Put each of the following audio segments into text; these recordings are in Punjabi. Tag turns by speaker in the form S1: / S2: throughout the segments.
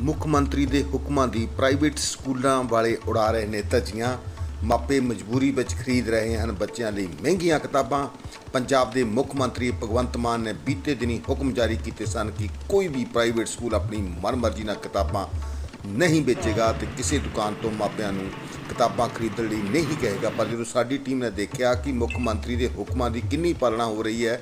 S1: ਮੁੱਖ ਮੰਤਰੀ ਦੇ ਹੁਕਮਾਂ ਦੀ ਪ੍ਰਾਈਵੇਟ ਸਕੂਲਾਂ ਵਾਲੇ ਉਡਾ ਰਹੇ ਨੇ ਧੱਜੀਆਂ। ਮਾਪੇ ਮਜਬੂਰੀ ਵਿੱਚ ਖਰੀਦ ਰਹੇ ਹਨ ਬੱਚਿਆਂ ਲਈ ਮਹਿੰਗੀਆਂ ਕਿਤਾਬਾਂ। ਪੰਜਾਬ ਦੇ ਮੁੱਖ ਮੰਤਰੀ ਭਗਵੰਤ ਮਾਨ ਨੇ ਬੀਤੇ ਦਿਨੀ ਹੁਕਮ ਜਾਰੀ ਕੀਤੇ ਸਨ ਕਿ ਕੋਈ ਵੀ ਪ੍ਰਾਈਵੇਟ ਸਕੂਲ ਆਪਣੀ ਮਨਮਰਜ਼ੀ ਨਾਲ ਕਿਤਾਬਾਂ ਨਹੀਂ ਵੇਚੇਗਾ ਤੇ ਕਿਸੇ ਦੁਕਾਨ ਤੋਂ ਮਾਪਿਆਂ ਨੂੰ ਕਿਤਾਬਾਂ ਖਰੀਦਣ ਲਈ ਨਹੀਂ ਕਹੇਗਾ। ਪਰ ਜਦੋਂ ਸਾਡੀ ਟੀਮ ਨੇ ਦੇਖਿਆ ਕਿ ਮੁੱਖ ਮੰਤਰੀ ਦੇ ਹੁਕਮਾਂ ਦੀ ਕਿੰਨੀ ਪਾਲਣਾ ਹੋ ਰਹੀ ਹੈ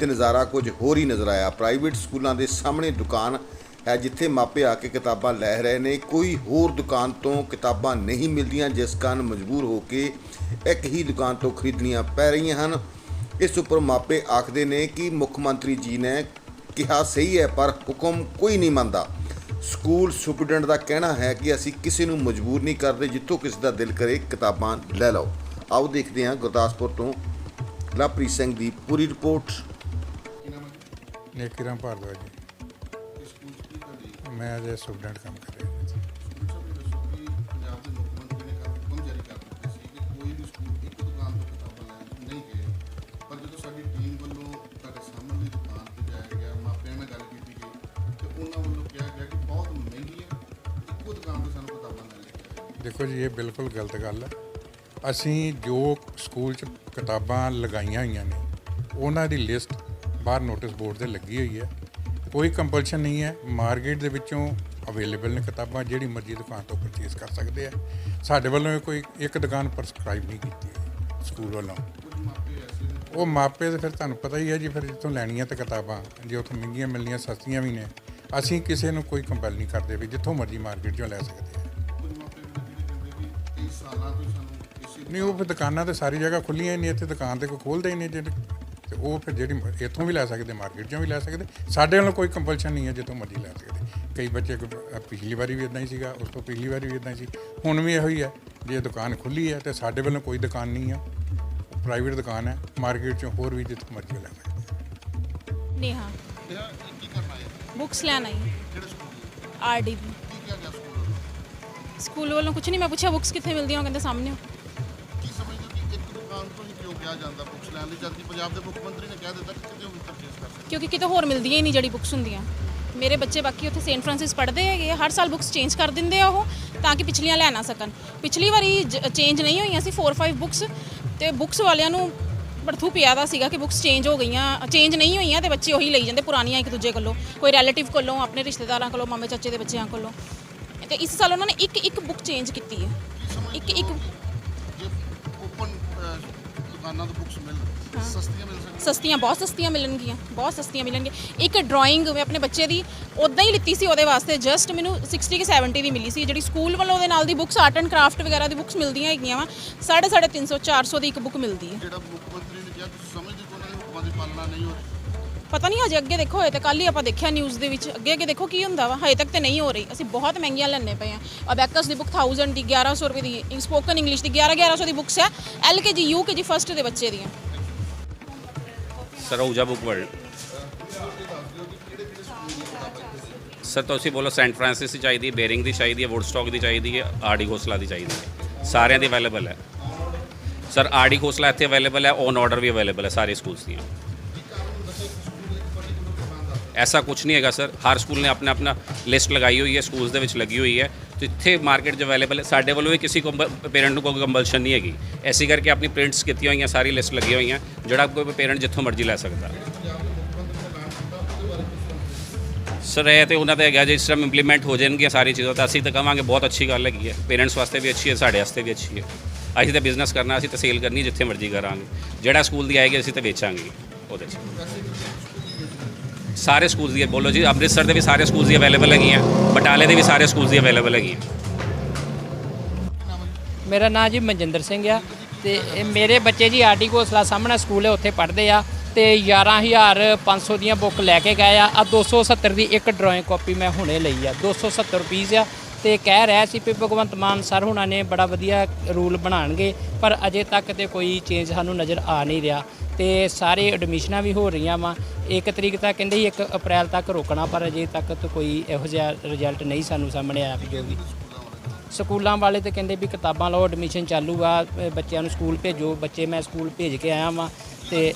S1: ਤੇ ਨਜ਼ਾਰਾ ਕੁਝ ਹੋਰ ਹੀ ਨਜ਼ਰ ਆਇਆ। ਪ੍ਰਾਈਵੇਟ ਸਕੂਲਾਂ ਦੇ ਸਾਹਮਣੇ ਦੁਕਾਨ ਹੈ ਜਿੱਥੇ ਮਾਪੇ ਆ ਕੇ ਕਿਤਾਬਾਂ ਲੈ ਰਹੇ ਨੇ। ਕੋਈ ਹੋਰ ਦੁਕਾਨ ਤੋਂ ਕਿਤਾਬਾਂ ਨਹੀਂ ਮਿਲਦੀਆਂ ਜਿਸ ਕਾਰਨ ਮਜਬੂਰ ਹੋ ਕੇ ਇੱਕ ਹੀ ਦੁਕਾਨ ਤੋਂ ਖਰੀਦਣੀਆਂ ਪੈ ਰਹੀਆਂ ਹਨ। ਇਸ ਉੱਪਰ ਮਾਪੇ ਆਖਦੇ ਨੇ ਕਿ ਮੁੱਖ ਮੰਤਰੀ ਜੀ ਨੇ ਕਿਹਾ ਸਹੀ ਹੈ ਪਰ ਹੁਕਮ ਕੋਈ ਨਹੀਂ ਮੰਨਦਾ। ਸਕੂਲ ਸੁਪਰਡੈਂਟ ਦਾ ਕਹਿਣਾ ਹੈ ਕਿ ਅਸੀਂ ਕਿਸੇ ਨੂੰ ਮਜਬੂਰ ਨਹੀਂ ਕਰਦੇ ਜਿੱਥੋਂ ਕਿਸੇ ਦਾ ਦਿਲ ਕਰੇ ਕਿਤਾਬਾਂ ਲੈ ਲਓ। ਆਓ ਦੇਖਦੇ ਹਾਂ ਗੁਰਦਾਸਪੁਰ ਤੋਂ ਲਵਪ੍ਰੀਤ ਸਿੰਘ ਦੀ ਪੂਰੀ ਰਿਪੋਰਟ।
S2: ਨੇਕੀਰਾਮ ਭਾਰਦਵਾਜ ਜੀ ਮੈਂ ਅਜੇ ਸਟੂਡੈਂਟ ਕੰਮ ਕਰ ਰਿਹਾ
S3: ਸੀ
S2: ਦੇਖੋ ਜੀ ਇਹ ਬਿਲਕੁਲ ਗਲਤ ਗੱਲ ਹੈ। ਅਸੀਂ ਜੋ ਸਕੂਲ 'ਚ ਕਿਤਾਬਾਂ ਲਗਾਈਆਂ ਹੋਈਆਂ ਨੇ ਉਹਨਾਂ ਦੀ ਲਿਸਟ ਬਾਹਰ ਨੋਟਿਸ ਬੋਰਡ ਤੇ ਲੱਗੀ ਹੋਈ ਹੈ। ਕੋਈ ਕੰਪਲਸ਼ਨ ਨਹੀਂ ਹੈ। ਮਾਰਕੀਟ ਦੇ ਵਿੱਚੋਂ ਅਵੇਲੇਬਲ ਨੇ ਕਿਤਾਬਾਂ ਜਿਹੜੀ ਮਰਜ਼ੀ ਦੁਕਾਨ ਤੋਂ ਪਰਚੇਸ ਕਰ ਸਕਦੇ ਆ। ਸਾਡੇ ਵੱਲੋਂ ਇਹ ਕੋਈ ਇੱਕ ਦੁਕਾਨ ਪ੍ਰਸਕ੍ਰਾਈਬ ਨਹੀਂ ਕੀਤੀ ਸਕੂਲ ਵੱਲੋਂ। ਉਹ ਮਾਪੇ ਤੇ ਫਿਰ ਤੁਹਾਨੂੰ ਪਤਾ ਹੀ ਹੈ ਜੀ ਫਿਰ ਜਿੱਥੋਂ ਲੈਣੀਆਂ ਤੇ ਕਿਤਾਬਾਂ ਜੇ ਉੱਥੋਂ ਮਹਿੰਗੀਆਂ ਮਿਲਣੀਆਂ ਸਸਤੀਆਂ ਵੀ ਨੇ ਅਸੀਂ ਕਿਸੇ ਨੂੰ ਕੋਈ ਕੰਪੈਲ ਨਹੀਂ ਕਰਦੇ ਵੀ ਜਿੱਥੋਂ ਮਰਜ਼ੀ ਮਾਰਕੀਟ 'ਚੋਂ ਲੈ ਸਕਦੇ ਆ। ਨਹੀਂ ਉਹ ਫਿਰ ਦੁਕਾਨਾਂ ਤੇ ਸਾਰੀ ਜਗ੍ਹਾ ਖੁੱਲੀਆਂ ਹੀ ਨਹੀਂ ਇੱਥੇ ਦੁਕਾਨ ਤੇ ਕੋਈ ਖੋਲਦੇ ਹੀ ਨਹੀਂ ਜਿਹੜੇ ਤੇ ਉਹ ਫਿਰ ਜਿਹੜੀ ਇਥੋਂ ਵੀ ਲੈ ਸਕਦੇ ਮਾਰਕੀਟ ਚੋਂ ਵੀ ਲੈ ਸਕਦੇ। ਸਾਡੇ ਵੱਲੋਂ ਕੋਈ ਕੰਪਲਸ਼ਨ ਨਹੀਂ ਹੈ ਜਿੱਥੋਂ ਮਰਜ਼ੀ ਲੈ ਸਕਦੇ। ਕਈ ਬੱਚੇ ਪਿਛਲੀ ਵਾਰੀ ਵੀ ਇਦਾਂ ਹੀ ਸੀਗਾ ਉਸ ਤੋਂ ਪਿਛਲੀ ਵਾਰੀ ਵੀ ਇਦਾਂ ਹੀ ਸੀ। ਹੁਣ ਵੀ ਇਹੋ ਹੀ ਹੈ ਜੇ ਦੁਕਾਨ ਖੁੱਲੀ ਹੈ ਤੇ ਸਾਡੇ ਵੱਲੋਂ ਕੋਈ ਦੁਕਾਨ ਨਹੀਂ ਹੈ। ਪ੍ਰਾਈਵੇਟ ਦੁਕਾਨ ਹੈ ਮਾਰਕੀਟ ਚੋਂ ਹੋਰ ਵੀ ਜਿੱਥੋਂ ਮਰਜ਼ੀ ਲੈ ਸਕਦੇ।
S4: ਨੇਹਾ।
S3: ਕੀ ਕਰਨਾ
S4: ਲੈਣਾ
S3: ਹੈ ਸਕੂਲ ਆਰਡੀਬੀ ਸਕੂਲ ਵੱਲੋਂ?
S4: ਸਕੂਲ ਕੁਝ ਨਹੀਂ ਮੈਂ ਪੁੱਛਿਆ ਬੁੱਕਸ ਕਿੱਥੇ ਮਿਲਦੀਆਂ ਉਹ ਕਹਿੰਦੇ ਸਾਹਮਣੇ। ਕਿਉਂਕਿ ਕਿਤੇ ਹੋਰ ਮਿਲਦੀਆਂ ਹੀ ਨਹੀਂ ਜਿਹੜੀ ਬੁੱਕਸ ਹੁੰਦੀਆਂ। ਮੇਰੇ ਬੱਚੇ ਬਾਕੀ ਉੱਥੇ ਸੇਂਟ ਫਰਾਂਸਿਸ ਪੜ੍ਹਦੇ ਹੈਗੇ ਆ, ਹਰ ਸਾਲ ਬੁੱਕਸ ਚੇਂਜ ਕਰ ਦਿੰਦੇ ਆ ਉਹ ਤਾਂ ਕਿ ਪਿਛਲੀਆਂ ਲੈ ਨਾ ਸਕਣ। ਪਿਛਲੀ ਵਾਰੀ ਚੇਂਜ ਨਹੀਂ ਹੋਈਆਂ ਸੀ 4-5 ਬੁੱਕਸ ਤੇ ਬੁੱਕਸ ਵਾਲਿਆਂ ਨੂੰ ਪਰਥੂ ਪਿਆ ਦਾ ਸੀਗਾ ਕਿ ਬੁੱਕਸ ਚੇਂਜ ਹੋ ਗਈਆਂ ਚੇਂਜ ਨਹੀਂ ਹੋਈਆਂ ਤੇ ਬੱਚੇ ਉਹੀ ਲਈ ਜਾਂਦੇ ਪੁਰਾਣੀਆਂ ਇੱਕ ਦੂਜੇ ਕੋਲੋਂ ਕੋਈ ਰਿਲੇਟਿਵ ਕੋਲੋਂ ਆਪਣੇ ਰਿਸ਼ਤੇਦਾਰਾਂ ਕੋਲੋਂ ਮਾਮੇ ਚਾਚੇ ਦੇ ਬੱਚਿਆਂ ਕੋਲੋਂ। ਤੇ ਇਸ ਸਾਲ ਉਹਨਾਂ ਨੇ ਇੱਕ ਇੱਕ ਬੁੱਕ ਚੇਂਜ ਕੀਤੀ ਹੈ। ਇੱਕ ਇੱਕ
S3: ਦੁਕਾਨਾਂ ਤੋਂ ਬੁੱਕਸ ਮਿਲ ਸਸਤੀਆਂ ਮਿਲ ਸਕਦੀਆਂ।
S4: ਸਸਤੀਆਂ ਬਹੁਤ ਸਸਤੀਆਂ ਮਿਲਣਗੀਆਂ ਬਹੁਤ ਸਸਤੀਆਂ ਮਿਲਣਗੀਆਂ। ਇੱਕ ਡਰਾਇੰਗ ਮੈਂ ਆਪਣੇ ਬੱਚੇ ਦੀ ਉਦਾਂ ਹੀ ਲਿੱਤੀ ਸੀ ਉਹਦੇ ਵਾਸਤੇ ਜਸਟ ਮੈਨੂੰ 60 ਕਿ 70 ਦੀ ਮਿਲੀ ਸੀ। ਜਿਹੜੀ ਸਕੂਲ ਵੱਲੋਂ ਉਹਦੇ ਨਾਲ ਦੀ ਬੁੱਕਸ ਆਰਟ ਐਂਡ ਕਰਾਫਟ ਵਗੈਰਾ ਦੀ ਬੁੱਕਸ ਮਿਲਦੀਆਂ ਹੈਗੀਆਂ ਵਾ 350 300 400 ਦੀ ਇੱਕ ਬੁੱਕ ਮਿਲਦੀ ਹੈ।
S3: ਜਿਹੜਾ ਮੁੱਖ ਮੰਤਰੀ ਨੇ ਕਿਹਾ ਤੁਸੀਂ ਸਮਝਦੇ ਕਿ ਉਹਨਾਂ ਦੇ ਹੁਕਮਾਂ ਦੀ ਪਾਲਣਾ ਨਹੀਂ ਹੋ ਰਹੀ?
S4: ਪਤਾ ਨਹੀਂ ਹਜੇ ਅੱਗੇ ਦੇਖੋ ਹੋਏ ਤੇ ਕੱਲ ਹੀ ਆਪਾਂ ਦੇਖਿਆ ਨਿਊਜ਼ ਦੇ ਵਿੱਚ। ਅੱਗੇ ਅੱਗੇ ਦੇਖੋ ਕੀ ਹੁੰਦਾ ਵਾ, ਹਜੇ ਤੱਕ ਤੇ ਨਹੀਂ ਹੋ ਰਹੀ। ਅਸੀਂ ਬਹੁਤ ਮਹਿੰਗੀਆਂ ਲੈਣੇ ਪਏ ਆ ਅਬੈਕਸ ਦੀ ਬੁੱਕ 1000 ਦੀ 1100 ਰੁਪਏ ਦੀ ਸਪੋਕਨ ਇੰਗਲਿਸ਼ ਦੀ 11 1100 ਦੀ ਬੁੱਕਸ ਹੈ ਐਲਕੇਜੀ ਯੂਕੇਜੀ ਫਸਟ ਦੇ ਬੱਚੇ ਦੀਆਂ।
S5: Sir Saroja book world sir ਤੁਸੀਂ ਬੋਲੋ ਸੈਂਟ ਫ੍ਰਾਂਸਿਸ ਦੀ ਚਾਹੀਦੀ ਹੈ ਬੇਰਿੰਗ ਦੀ ਚਾਹੀਦੀ ਹੈ ਵੁੱਡਸਟਾਕ ਦੀ ਚਾਹੀਦੀ ਹੈ ਆਰਡੀ ਖੋਸਲਾ ਦੀ ਚਾਹੀਦੀ ਹੈ। ਸਾਰਿਆਂ ਦੀ ਅਵੇਲੇਬਲ ਹੈ। ਸਰ ਆਰਡੀ ਖੋਸਲਾ ਇੱਥੇ ਅਵੇਲੇਬਲ ਹੈ ਔਨ ਆਰਡਰ ਵੀ ਅਵੇਲੇਬਲ ਹੈ, ਸਾਰੇ ਸਕੂਲਸ ਦੀਆਂ। ਐਸਾ ਕੁਝ ਨਹੀਂ ਹੈਗਾ, ਸਰ। ਹਰ ਸਕੂਲ ਨੇ ਆਪਣਾ ਆਪਣਾ ਲਿਸਟ ਲਗਾਈ ਹੋਈ ਹੈ ਸਕੂਲਸ ਦੇ ਵਿੱਚ ਲੱਗੀ ਹੋਈ ਹੈ। ਜਿੱਥੇ ਮਾਰਕੀਟ 'ਚ ਅਵੇਲੇਬਲ ਹੈ, ਸਾਡੇ ਵੱਲੋਂ ਵੀ ਕਿਸੇ ਕੋ ਪੇਰੈਂਟ ਨੂੰ ਕੋਈ ਕੰਪਲਸ਼ਨ ਨਹੀਂ ਹੈਗੀ। ਐਸੀ ਕਰਕੇ ਆਪਣੀ ਪ੍ਰਿੰਟਸ ਕੀਤੀਆਂ ਹੋਈਆਂ, ਸਾਰੀ ਲਿਸਟ ਲੱਗੀਆਂ ਹੋਈਆਂ, ਜਿਹੜਾ ਕੋਈ ਪੇਰੈਂਟ ਜਿੱਥੋਂ ਮਰਜ਼ੀ ਲੈ ਸਕਦਾ। ਸਰ, ਇਹ ਤੇ ਉਹਨਾਂ ਦਾ ਹੈਗਾ ਜੇ ਇਸ ਤਰ੍ਹਾਂ ਇੰਪਲੀਮੈਂਟ ਹੋ ਜਾਣਗੀਆਂ ਸਾਰੀ ਚੀਜ਼ਾਂ, ਤਾਂ ਅਸੀਂ ਤਾਂ ਕਹਾਂਗੇ ਬਹੁਤ ਅੱਛੀ ਗੱਲ ਹੈਗੀ ਹੈ। ਪੇਰੈਂਟਸ ਵਾਸਤੇ ਵੀ ਅੱਛੀ ਹੈ, ਸਾਡੇ ਵਾਸਤੇ ਵੀ ਅੱਛੀ ਹੈ। ਅਸੀਂ ਤਾਂ ਬਿਜ਼ਨਸ ਕਰਨਾ, ਅਸੀਂ ਤਾਂ ਸੇਲ ਕਰਨੀ, ਜਿੱਥੇ ਮਰਜ਼ੀ ਕਰਾਂਗੇ। ਜਿਹੜਾ ਸਕੂਲ ਦੀ ਆਏਗੀ, ਅਸੀਂ ਤਾਂ ਵੇਚਾਂਗੇ ਉਹਦੇ 'ਚ। ਸਾਰੇ ਸਕੂਲ ਦੀ ਬੋਲੋ ਜੀ, ਅੰਮ੍ਰਿਤਸਰ ਦੇ ਵੀ ਸਾਰੇ ਸਕੂਲ ਦੀ ਅਵੇਲੇਬਲ ਹੈਗੀਆਂ, ਬਟਾਲੇ ਦੇ ਵੀ ਸਾਰੇ ਸਕੂਲ ਦੀ ਅਵੇਲੇਬਲ ਹੈਗੀਆਂ।
S6: ਮੇਰਾ ਨਾਮ ਜੀ ਮਨਜਿੰਦਰ ਸਿੰਘ ਆ, ਤੇ ਇਹ ਮੇਰੇ ਬੱਚੇ ਜੀ ਆਰਡੀ ਘੋਸਲਾ ਸਾਹਮਣੇ ਸਕੂਲ ਹੈ, ਉੱਥੇ ਪੜ੍ਹਦੇ ਆ, ਤੇ 11500 ਦੀਆਂ ਬੁੱਕ ਲੈ ਕੇ ਗਏ ਆ ਆ 270 ਦੀ ਇੱਕ ਡਰਾਇੰਗ ਕਾਪੀ ਮੈਂ ਹੁਣੇ ਲਈ ਆ 270 ਰੁਪਈਸ ਆ ਤੇ ਕਹਿ ਰਿਹਾ ਸੀ ਵੀ ਭਗਵੰਤ ਮਾਨ ਸਰ ਹੁਣਾਂ ਨੇ ਬੜਾ ਵਧੀਆ ਰੂਲ ਬਣਾਣਗੇ, ਪਰ ਅਜੇ ਤੱਕ ਤੇ ਕੋਈ ਚੇਂਜ ਸਾਨੂੰ ਨਜ਼ਰ ਆ ਨਹੀਂ ਰਿਹਾ ਤੇ ਸਾਰੇ ਐਡਮਿਸ਼ਨਾਂ ਵੀ ਹੋ ਰਹੀਆਂ ਵਾ। ਇੱਕ ਤਰੀਕ ਤੱਕ ਕਹਿੰਦੇ ਸੀ 1 ਅਪ੍ਰੈਲ ਤੱਕ ਰੋਕਣਾ, ਪਰ ਅਜੇ ਤੱਕ ਤਾਂ ਕੋਈ ਇਹੋ ਜਿਹਾ ਰਿਜ਼ਲਟ ਨਹੀਂ ਸਾਨੂੰ ਸਾਹਮਣੇ ਆਇਆ ਜੋ ਵੀ। ਸਕੂਲਾਂ ਵਾਲੇ ਤੇ ਕਹਿੰਦੇ ਵੀ ਕਿਤਾਬਾਂ ਲਓ ਐਡਮਿਸ਼ਨ ਚਾਲੂ ਆ ਬੱਚਿਆਂ ਨੂੰ ਸਕੂਲ ਭੇਜੋ। ਬੱਚੇ ਮੈਂ ਸਕੂਲ ਭੇਜ ਕੇ ਆਇਆ ਵਾਂ ਤੇ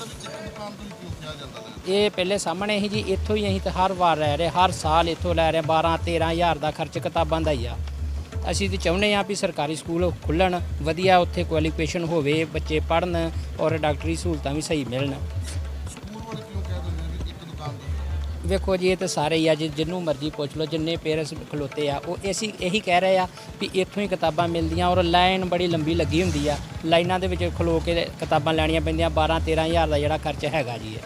S6: ਇਹ ਪਹਿਲੇ ਸਾਹਮਣੇ ਹੀ ਜੀ ਇੱਥੋਂ ਹੀ ਅਸੀਂ ਤਾਂ ਹਰ ਵਾਰ ਰਹਿ ਰਹੇ ਹਰ ਸਾਲ ਇੱਥੋਂ ਲੈ ਰਹੇ 12 13000 ਦਾ ਖਰਚ ਕਿਤਾਬਾਂ ਦਾ ਹੀ ਆ। ਅਸੀਂ ਤੇ ਚਾਹੁੰਦੇ ਹਾਂ ਵੀ ਸਰਕਾਰੀ ਸਕੂਲ ਖੁੱਲਣ ਵਧੀਆ ਉੱਥੇ ਕੁਆਲੀਫਿਕੇਸ਼ਨ ਹੋਵੇ ਬੱਚੇ ਪੜ੍ਹਨ ਔਰ ਡਾਕਟਰੀ ਸਹੂਲਤਾਂ ਵੀ ਸਹੀ ਮਿਲਣ। ਵੇਖੋ ਜੀ ਇਹ ਤਾਂ ਸਾਰੇ ਹੀ ਆ ਜੀ ਜਿੰਨੂੰ ਮਰਜ਼ੀ ਪੁੱਛ ਲਓ ਜਿੰਨੇ ਪੇਰੈਂਟਸ ਖਲੋਤੇ ਆ ਉਹ ਅਸੀਂ ਇਹੀ ਕਹਿ ਰਹੇ ਆ ਵੀ ਇੱਥੋਂ ਹੀ ਕਿਤਾਬਾਂ ਮਿਲਦੀਆਂ ਔਰ ਲਾਈਨ ਬੜੀ ਲੰਬੀ ਲੱਗੀ ਹੁੰਦੀ ਆ। ਲਾਈਨਾਂ ਦੇ ਵਿੱਚ ਖਲੋ ਕੇ ਕਿਤਾਬਾਂ ਲੈਣੀਆਂ ਪੈਂਦੀਆਂ 12 13000 ਦਾ ਜਿਹੜਾ ਖਰਚ ਹੈਗਾ ਜੀ